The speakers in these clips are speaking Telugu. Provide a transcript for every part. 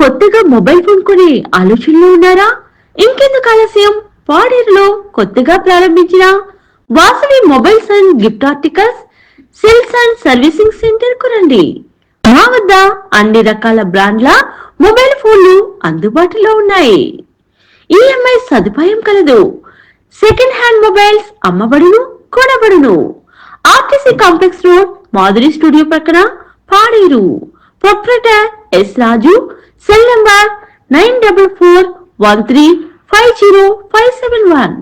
కొత్తగా మొబైల్ ఫోన్ కొనే ఆలోచనలో ఉన్నారా? ఇంకెందుకు ఆలస్యం? పాడేరులో కొత్తగా ప్రారంభించిన Vasavi mobiles and gift articles sales and servicing సెంటర్కు రండి. మా వద్ద అన్ని రకాల బ్రాండ్ల మొబైల్ ఫోన్లు అందుబాటులో ఉన్నాయి. ఈఎంఐ సదుపాయం కలదు. సెకండ్ హ్యాండ్ మొబైల్స్ అమ్మబడును కొనబడును. RTC complex road Madhuri studio ప్రక్కన Paderu. Proprietor S Raju cell number nine double four one three five zero five seven one.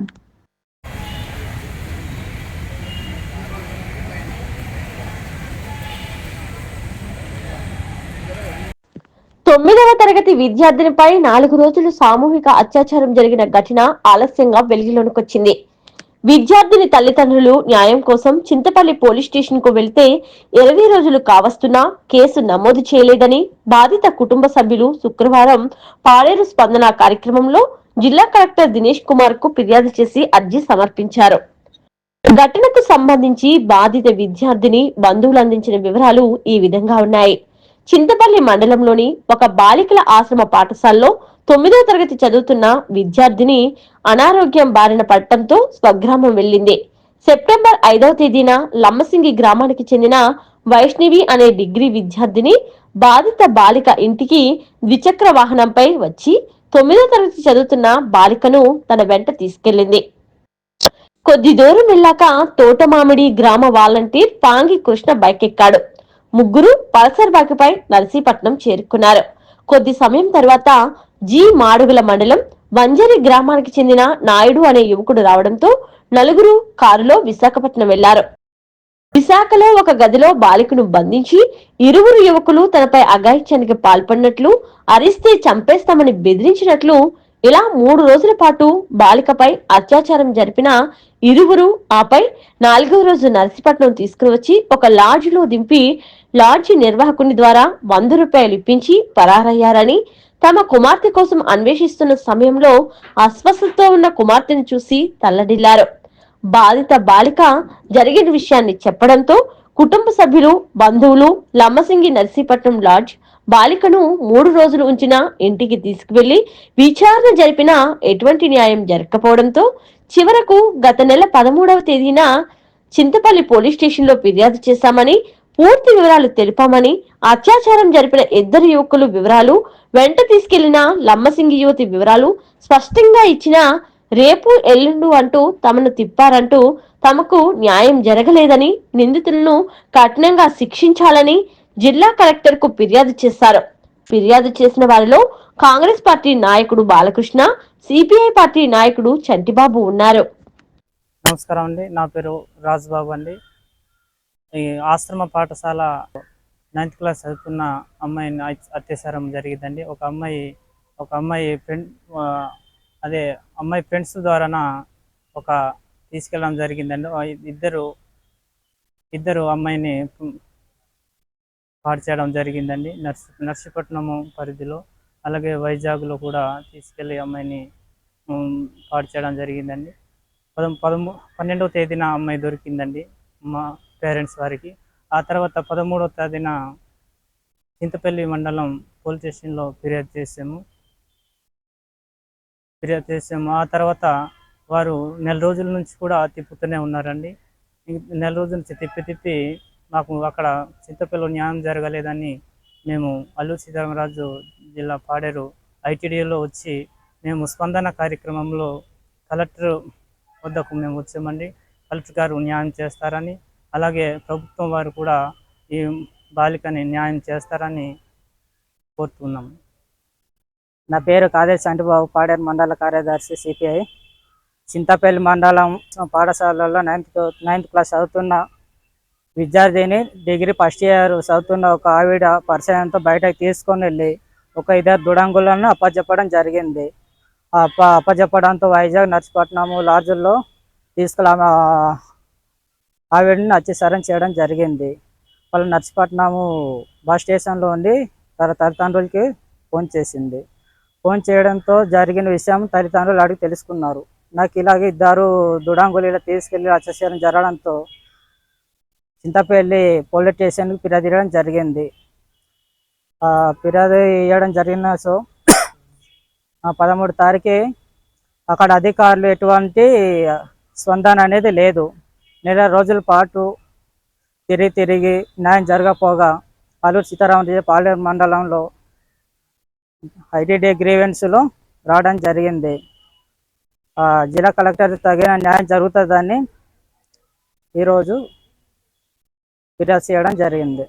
తొమ్మిదవ తరగతి విద్యార్థినిపై నాలుగు రోజులు సామూహిక అత్యాచారం జరిగిన ఘటన ఆలస్యంగా వెలుగులోనికొచ్చింది విద్యార్థిని తల్లిదండ్రులు న్యాయం కోసం చింతపల్లి పోలీస్ స్టేషన్కు వెళ్తే ఇరవై రోజులు కావస్తున్నా కేసు నమోదు చేయలేదని బాధిత కుటుంబ సభ్యులు శుక్రవారం పాడేరు స్పందన కార్యక్రమంలో జిల్లా కలెక్టర్ దినేష్ కుమార్కు ఫిర్యాదు చేసి అర్జీ సమర్పించారు. ఘటనకు సంబంధించి బాధిత విద్యార్థిని బంధువులు అందించిన వివరాలు ఈ విధంగా ఉన్నాయి. చింతపల్లి మండలంలోని ఒక బాలికల ఆశ్రమ పాఠశాలలో తొమ్మిదో తరగతి చదువుతున్న విద్యార్థిని అనారోగ్యం బారిన పడటంతో స్వగ్రామం వెళ్ళింది. సెప్టెంబర్ ఐదవ తేదీన లమ్మసింగి గ్రామానికి చెందిన వైష్ణవి అనే డిగ్రీ విద్యార్థిని బాధిత బాలిక ఇంటికి ద్విచక్ర వాహనంపై వచ్చి తొమ్మిదో తరగతి చదువుతున్న బాలికను తన వెంట తీసుకెళ్ళింది కొద్ది దూరం వెళ్ళాక తోటమామిడి గ్రామ వాలంటీర్ పాంగి కృష్ణ బైక్ ఎక్కాడు ముగ్గురు పల్సర్ బైకుపై నర్సీపట్నం చేరుకున్నారు. కొద్ది సమయం తర్వాత జి. మాడుగుల మండలం వంజరి గ్రామానికి చెందిన నాయుడు అనే యువకుడు రావడంతో నలుగురు కారులో విశాఖపట్నం వెళ్ళారు. విశాఖలో ఒక గదిలో బాలికను బంధించి ఇరువురు యువకులు తనపై అఘాయిత్యానికి పాల్పడినట్లు అరిస్తే చంపేస్తామని బెదిరించినట్లు ఇలా మూడు రోజుల పాటు బాలికపై అత్యాచారం జరిపిన ఇరువురు ఆపై నాలుగవ రోజు నర్సీపట్నం తీసుకుని వచ్చి ఒక లాడ్జిలో దింపి లాడ్జి నిర్వాహకుని ద్వారా వంద రూపాయలు ఇప్పించి పరారయ్యారని తమ కుమార్తె కోసం అన్వేషిస్తున్న సమయంలో అస్వస్థతో ఉన్న కుమార్తెను చూసి తల్లడిల్లారు. బాధిత బాలిక జరిగిన విషయాన్ని చెప్పడంతో కుటుంబ సభ్యులు బంధువులు లమ్మసింగి నర్సీపట్నం లాడ్జ్ బాలికను మూడు రోజులు ఉంచిన ఇంటికి తీసుకువెళ్ళి విచారణ జరిపినా ఎటువంటి న్యాయం జరగకపోవడంతో చివరకు గత నెల పదమూడవ తేదీన చింతపల్లి పోలీస్ స్టేషన్లో ఫిర్యాదు చేశామని పూర్తి వివరాలు తెలిపామని అత్యాచారం జరిపిన ఇద్దరు యువకులు వివరాలు వెంట తీసుకెళ్ళిన లమ్మసింగి యువతి వివరాలు స్పష్టంగా ఇచ్చిన రేపు ఎల్లుండు అంటూ తమను తిప్పారంటూ తమకు న్యాయం జరగలేదని నిందితులను కఠినంగా శిక్షించాలని జిల్లా కలెక్టర్కు ఫిర్యాదు చేశారు. ఫిర్యాదు చేసిన వారిలో కాంగ్రెస్ పార్టీ నాయకుడు బాలకృష్ణ సిపిఐ పార్టీ నాయకుడు చంటిబాబు ఉన్నారు. నమస్కారం అండి. నా పేరు రాజుబాబు అండి. ఈ ఆశ్రమ పాఠశాల నైన్త్ క్లాస్ చదువుతున్న అమ్మాయిని అత్యాచారం జరిగిందండి. ఒక అమ్మాయి ఒక అమ్మాయి ఫ్రెండ్ అదే అమ్మాయి ఫ్రెండ్స్ ద్వారాన ఒక తీసుకెళ్ళడం జరిగిందండి. ఇద్దరు ఇద్దరు అమ్మాయిని పాడు చేయడం జరిగిందండి. నర్సి నర్సీపట్నము పరిధిలో అలాగే వైజాగ్లో కూడా తీసుకెళ్ళి అమ్మాయిని పాడు చేయడం జరిగిందండి. పదం పదమూ పన్నెండవ తేదీన అమ్మాయి దొరికిందండి మా పేరెంట్స్ వారికి. ఆ తర్వాత పదమూడవ తేదీన చింతపల్లి మండలం పోలీస్ స్టేషన్లో ఫిర్యాదు చేసాము ఫిర్యాదు చేసాము ఆ తర్వాత వారు నెల రోజుల నుంచి కూడా తిప్పుతూనే ఉన్నారండి. నెల రోజుల నుంచి తిప్పి తిప్పి మాకు అక్కడ చింతపల్లిలో న్యాయం జరగలేదని మేము అల్లూరు సీతారామరాజు జిల్లా పాడేరు ఐటీడీలో వచ్చి మేము స్పందన కార్యక్రమంలో కలెక్టర్ వద్దకు మేము వచ్చామండి. కలెక్టర్ గారు న్యాయం చేస్తారని అలాగే ప్రభుత్వం వారు కూడా ఈ బాలికని న్యాయం చేస్తారని కోరుతున్నాం. నా పేరు కాదే అంటిబాబు పాడేరు మండల కార్యదర్శి సిపిఐ. చింతపల్లి మండలం పాఠశాలలో నైన్త్ నైన్త్ క్లాస్ చదువుతున్న విద్యార్థిని డిగ్రీ ఫస్ట్ ఇయర్ చదువుతున్న ఒక ఆవిడ పరిచయంతో బయటకు తీసుకొని వెళ్ళి ఒక ఇద్దరు దుడంగులను అప్పచెప్పడం జరిగింది. అప్ప అప్పచెప్పడంతో వైజాగ్ నర్సిపట్నము లాడ్జుల్లో తీసుకెళ్ళి ఆవిడని అత్యాచారం చేయడం జరిగింది. వాళ్ళు నర్సిపట్నము బస్ స్టేషన్లో ఉండి తన తల్లిదండ్రులకి ఫోన్ చేసింది. ఫోన్ చేయడంతో జరిగిన విషయం తల్లిదండ్రులు అడిగి తెలుసుకున్నారు. నాకు ఇలాగే ఇద్దరు దుడాంగులు ఇలా తీసుకెళ్ళి అత్యాచారం జరగడంతో చింతపల్లి పోలీస్ స్టేషన్కి ఫిర్యాదు ఇవ్వడం జరిగింది. ఆ, ఫిర్యాదు ఇవ్వడం జరిగిన సో పదమూడు తారీఖు అక్కడ అధికారులు ఎటువంటి స్పందన అనేది లేదు. నెల రోజుల పాటు తిరిగి తిరిగి న్యాయం జరగపోగా అల్లూరు సీతారామరాజు పాలేరు మండలంలో ఐటీడీ గ్రీవెన్స్లో రావడం జరిగింది. ఆ, జిల్లా కలెక్టర్ తగిన న్యాయం జరుగుతుందని ఈరోజు ఫిర్యాదు చేయడం జరిగింది.